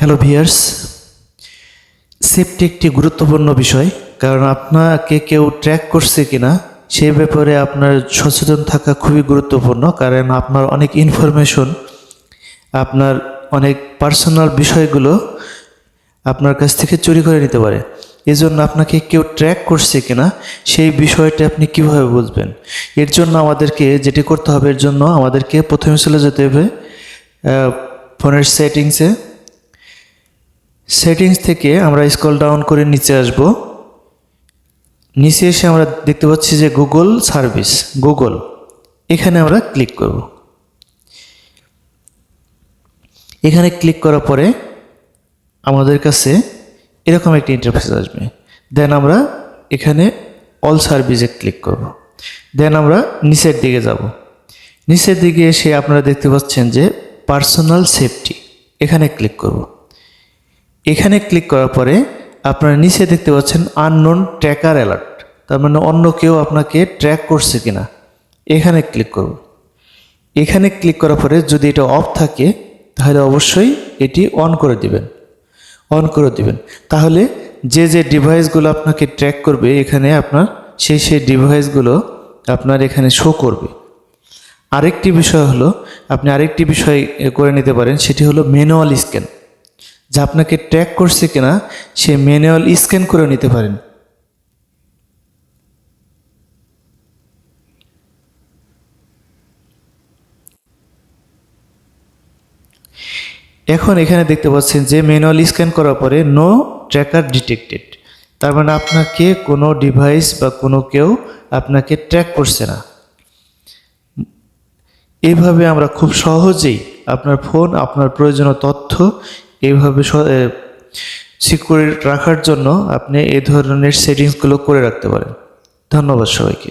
Hello viewers safety একটি গুরুত্বপূর্ণ বিষয়, কারণ আপনাকে কেউ ট্র্যাক করছে কিনা সেই ব্যাপারে আপনার সচেতন থাকা খুবই গুরুত্বপূর্ণ, কারণ আপনার অনেক ইনফরমেশন আপনার অনেক পার্সোনাল বিষয়গুলো আপনার কাছ থেকে চুরি করে নিতে পারে। এজন্য আপনাকে কেউ ট্র্যাক করছে কিনা, সেই বিষয়টা আপনি কীভাবে বুঝবেন? এর জন্য আমাদেরকে যেটি করতে হবে, এর জন্য আমাদেরকে প্রথমে চলে যেতে হবে ফোনের সেটিংসে সেটিংস থেকে আমরা স্ক্রল ডাউন করে নিচে আসব। নিচে এসে আমরা দেখতে পাচ্ছি যে গুগল সার্ভিস গুগল এখানে আমরা ক্লিক করব। এখানে ক্লিক করার পরে আমাদের কাছে এরকম একটি ইন্টারফেস আসবে। দেন আমরা এখানে অল সার্ভিসে ক্লিক করব। দেন আমরা নিচের দিকে যাব। নিচের দিকে এসে আপনারা দেখতে পাচ্ছেন যে পার্সোনাল সেফটি এখানে ক্লিক করব। এখানে ক্লিক করার পরে আপনারা নিচে দেখতে পাচ্ছেন আননোন ট্র্যাকার অ্যালার্ট তার মানে অন্য কেউ আপনাকে ট্র্যাক করছে কিনা। এখানে ক্লিক করব এখানে ক্লিক করার পরে যদি এটা অফ থাকে, তাহলে অবশ্যই এটি অন করে দিবেন। অন করে দিবেন। তাহলে যে যে ডিভাইসগুলো আপনাকে ট্র্যাক করবে, এখানে আপনার সেই সেই ডিভাইসগুলো আপনার এখানে শো করবে। আরেকটি বিষয় হলো, আপনি আরেকটি বিষয় করে নিতে পারেন, সেটি হলো ম্যানুয়াল স্ক্যান যা আপনাকে ট্র্যাক করছে কিনা, সে ম্যানুয়াল স্ক্যান করে নিতে পারেন। এখন এখানে দেখতে পাচ্ছেন যে ম্যানুয়াল স্ক্যান করার পরে নো ট্র্যাকার ডিটেক্টেড তার মানে আপনাকে কোনো ডিভাইস বা কোনো কেউ আপনাকে ট্র্যাক করছে না। এভাবে আমরা খুব সহজেই আপনার ফোন আপনার প্রয়োজনীয় তথ্য এইভাবে সিকিউর রাখার জন্য আপনি এই ধরনের সেটিংসগুলো করে রাখতে পারেন। ধন্যবাদ সবাইকে।